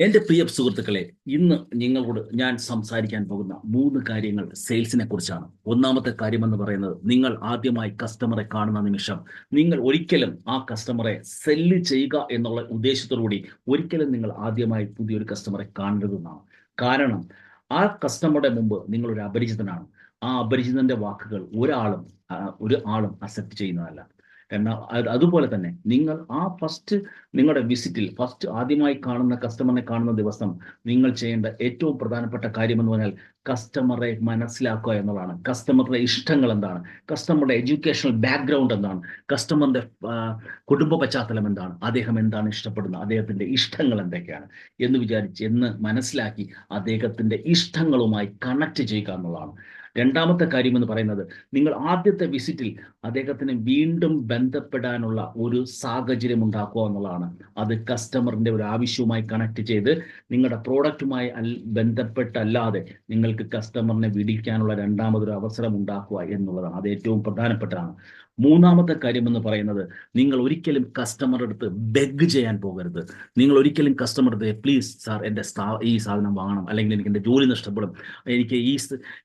എന്റെ പ്രിയ സുഹൃത്തുക്കളെ ഇന്ന് നിങ്ങളോട് ഞാൻ സംസാരിക്കാൻ പോകുന്ന മൂന്ന് കാര്യങ്ങൾ സെയിൽസിനെ കുറിച്ചാണ്. ഒന്നാമത്തെ കാര്യം എന്ന് പറയുന്നത് നിങ്ങൾ ആദ്യമായി കസ്റ്റമറെ കാണുന്ന നിമിഷം നിങ്ങൾ ഒരിക്കലും ആ കസ്റ്റമറെ സെല്ല് ചെയ്യുക എന്നുള്ള ഉദ്ദേശത്തോടുകൂടി ഒരിക്കലും നിങ്ങൾ ആദ്യമായി പുതിയൊരു കസ്റ്റമറെ കാണരുതെന്നാണ്. കാരണം ആ കസ്റ്റമറുടെ മുമ്പ് നിങ്ങളൊരു അപരിചിതനാണ്. ആ അപരിചിതന്റെ വാക്കുകൾ ഒരാളും ഒരു ആളും അക്സെപ്റ്റ് ചെയ്യുന്നതല്ല. എന്നാൽ അതുപോലെ തന്നെ നിങ്ങൾ ആ ഫസ്റ്റ് നിങ്ങളുടെ വിസിറ്റിൽ ഫസ്റ്റ് ആദ്യമായി കാണുന്ന കസ്റ്റമറിനെ കാണുന്ന ദിവസം നിങ്ങൾ ചെയ്യേണ്ട ഏറ്റവും പ്രധാനപ്പെട്ട കാര്യം എന്ന് പറഞ്ഞാൽ കസ്റ്റമറെ മനസ്സിലാക്കുക എന്നുള്ളതാണ്. കസ്റ്റമറുടെ ഇഷ്ടങ്ങൾ എന്താണ്? കസ്റ്റമറുടെ എഡ്യൂക്കേഷണൽ ബാക്ക്ഗ്രൗണ്ട് എന്താണ്? കസ്റ്റമറിന്റെ കുടുംബ പശ്ചാത്തലം എന്താണ്? അദ്ദേഹം എന്താണ് ഇഷ്ടപ്പെടുന്നത്? അദ്ദേഹത്തിന്റെ ഇഷ്ടങ്ങൾ എന്തൊക്കെയാണ്? എന്ന് വിചാരിച്ച് എന്ന് മനസ്സിലാക്കി അദ്ദേഹത്തിന്റെ ഇഷ്ടങ്ങളുമായി കണക്ട് ചെയ്യുക എന്നുള്ളതാണ്. രണ്ടാമത്തെ കാര്യം എന്ന് പറയുന്നത് നിങ്ങൾ ആദ്യത്തെ വിസിറ്റിൽ അദ്ദേഹത്തിന് വീണ്ടും ബന്ധപ്പെടാനുള്ള ഒരു സാഹചര്യം ഉണ്ടാക്കുക എന്നുള്ളതാണ്. അത് കസ്റ്റമറിന്റെ ഒരു ആവശ്യവുമായി കണക്ട് ചെയ്ത് നിങ്ങളുടെ പ്രോഡക്റ്റുമായി ബന്ധപ്പെട്ടല്ലാതെ നിങ്ങൾക്ക് കസ്റ്റമറിനെ വിടിക്കാനുള്ള രണ്ടാമതൊരു അവസരം ഉണ്ടാക്കുക എന്നുള്ളതാണ്. അത് ഏറ്റവും പ്രധാനപ്പെട്ടതാണ്. മൂന്നാമത്തെ കാര്യം എന്ന് പറയുന്നത് നിങ്ങൾ ഒരിക്കലും കസ്റ്റമറുടെ അടുത്ത് ബെഗ് ചെയ്യാൻ പോകരുത്. നിങ്ങൾ ഒരിക്കലും കസ്റ്റമറുടെ അടുത്ത് പ്ലീസ് സാർ എന്റെ ഈ സാധനം വാങ്ങണം. അല്ലെങ്കിൽ എനിക്ക് എന്റെ ജോലി നഷ്ടപ്പെടും. എനിക്ക് ഈ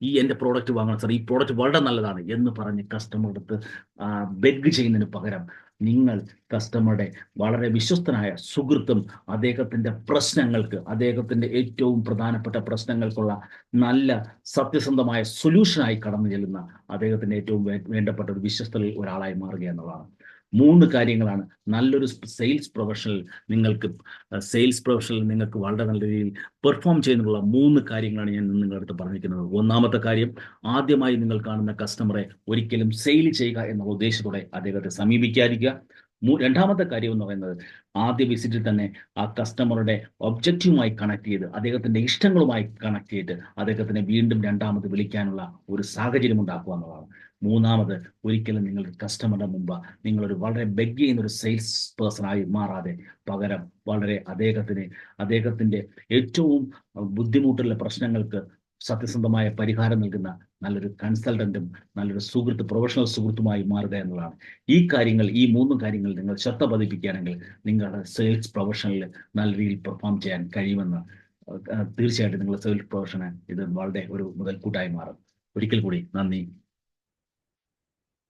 ഈ എന്റെ പ്രോഡക്റ്റ് വാങ്ങണം സാർ ഈ പ്രോഡക്റ്റ് വളരെ നല്ലതാണ് എന്ന് പറഞ്ഞ് കസ്റ്റമറുടെ അടുത്ത് ബെഗ് ചെയ്യുന്നതിന് പകരം നിങ്ങൾ കസ്റ്റമറുടെ വളരെ വിശ്വസ്തനായ സുഹൃത്തും അദ്ദേഹത്തിന്റെ പ്രശ്നങ്ങൾക്ക് അദ്ദേഹത്തിന്റെ ഏറ്റവും പ്രധാനപ്പെട്ട പ്രശ്നങ്ങൾക്കുള്ള നല്ല സത്യസന്ധമായ സൊല്യൂഷനായി കടന്നു ചെല്ലുന്ന അദ്ദേഹത്തിന്റെ ഏറ്റവും വേണ്ടപ്പെട്ട ഒരു വിശ്വസ്തരിൽ ഒരാളായി മാറുക എന്നുള്ളതാണ്. മൂന്ന് കാര്യങ്ങളാണ്. നല്ലൊരു സെയിൽസ് പ്രൊഫഷണൽ നിങ്ങൾക്ക് സെയിൽസ് പ്രൊഫഷണൽ നിങ്ങൾക്ക് വളരെ നല്ല രീതിയിൽ പെർഫോം ചെയ്യുന്നുള്ള മൂന്ന് കാര്യങ്ങളാണ് ഞാൻ നിങ്ങളുടെ അടുത്ത് പറഞ്ഞിരിക്കുന്നത്. ഒന്നാമത്തെ കാര്യം ആദ്യമായി നിങ്ങൾ കാണുന്ന കസ്റ്റമറെ ഒരിക്കലും സെയിൽ ചെയ്യുക എന്നുള്ള ഉദ്ദേശത്തോടെ അദ്ദേഹത്തെ സമീപിക്കാതിരിക്കുക. രണ്ടാമത്തെ കാര്യം എന്ന് പറയുന്നത് ആദ്യ വിസിറ്റിൽ തന്നെ ആ കസ്റ്റമറുടെ ഒബ്ജക്റ്റീവുമായി കണക്ട് ചെയ്ത് അദ്ദേഹത്തിന്റെ ഇഷ്ടങ്ങളുമായി കണക്ട് ചെയ്ത് അദ്ദേഹത്തിനെ വീണ്ടും രണ്ടാമത് വിളിക്കാനുള്ള ഒരു സാഹചര്യം ഉണ്ടാക്കുക എന്നുള്ളതാണ്. മൂന്നാമത് ഒരിക്കലും നിങ്ങൾ കസ്റ്റമറുടെ മുമ്പ് നിങ്ങളൊരു വളരെ ബെഗ് ചെയ്യുന്ന ഒരു സെയിൽസ് പേഴ്സൺ ആയി മാറാതെ പകരം വളരെ അദ്ദേഹത്തിന് അദ്ദേഹത്തിന്റെ ഏറ്റവും ബുദ്ധിമുട്ടുള്ള പ്രശ്നങ്ങൾക്ക് സത്യസന്ധമായ പരിഹാരം നൽകുന്ന നല്ലൊരു കൺസൾട്ടന്റും നല്ലൊരു സുഹൃത്ത് പ്രൊഫഷണൽ സുഹൃത്തുമായി മാറുക എന്നുള്ളതാണ് ഈ കാര്യങ്ങൾ ഈ മൂന്ന് കാര്യങ്ങൾ നിങ്ങൾ ശ്രദ്ധ പതിപ്പിക്കുകയാണെങ്കിൽ നിങ്ങളുടെ സെയിൽസ് പ്രൊഫഷണലിൽ നല്ല രീതിയിൽ പെർഫോം ചെയ്യാൻ കഴിയുമെന്ന് തീർച്ചയായിട്ടും നിങ്ങളുടെ സെയിൽസ് പ്രൊഫഷന് ഇത് വളരെ ഒരു മുതൽക്കൂട്ടായി മാറും. ഒരിക്കൽ കൂടി നന്ദി.